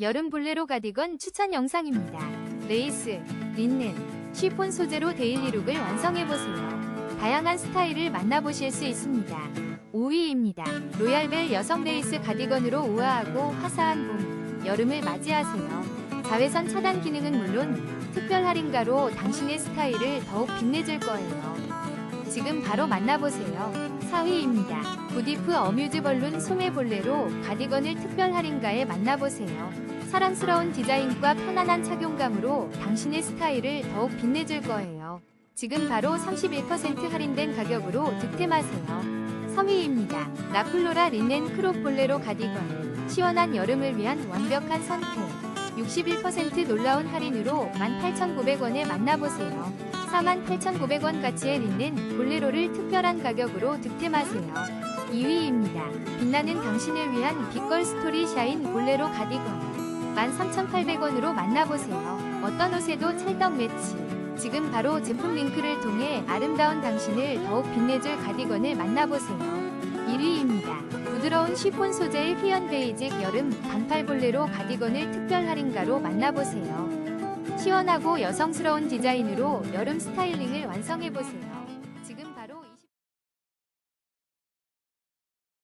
여름 볼레로 가디건 추천 영상입니다. 레이스, 린넨, 쉬폰 소재로 데일리룩을 완성해보세요. 다양한 스타일을 만나보실 수 있습니다. 5위입니다. 로얄벨 여성 레이스 가디건으로 우아하고 화사한 봄, 여름을 맞이하세요. 자외선 차단 기능은 물론 특별 할인가로 당신의 스타일을 더욱 빛내줄 거예요. 지금 바로 만나보세요. 4위입니다. 부디프 어뮤즈 벌룬 소매 볼레로 가디건을 특별 할인가에 만나보세요. 사랑스러운 디자인과 편안한 착용감으로 당신의 스타일을 더욱 빛내줄 거예요. 지금 바로 31% 할인된 가격으로 득템하세요. 3위입니다. 라플로라 린넨 크롭 볼레로 가디건. 시원한 여름을 위한 완벽한 선택. 61% 놀라운 할인으로 18,900원에 만나보세요. 48,900원 가치의 린넨 볼레로를 특별한 가격으로 득템하세요. 2위입니다. 빛나는 당신을 위한 빛걸 스토리 샤인 볼레로 가디건. 13,800원으로 만나보세요. 어떤 옷에도 찰떡 매치. 지금 바로 제품 링크를 통해 아름다운 당신을 더욱 빛내줄 가디건을 만나보세요. 1위입니다. 부드러운 쉬폰 소재의 휘연 베이직 여름 반팔 볼레로 가디건을 특별 할인가로 만나보세요. 시원하고 여성스러운 디자인으로 여름 스타일링을 완성해보세요.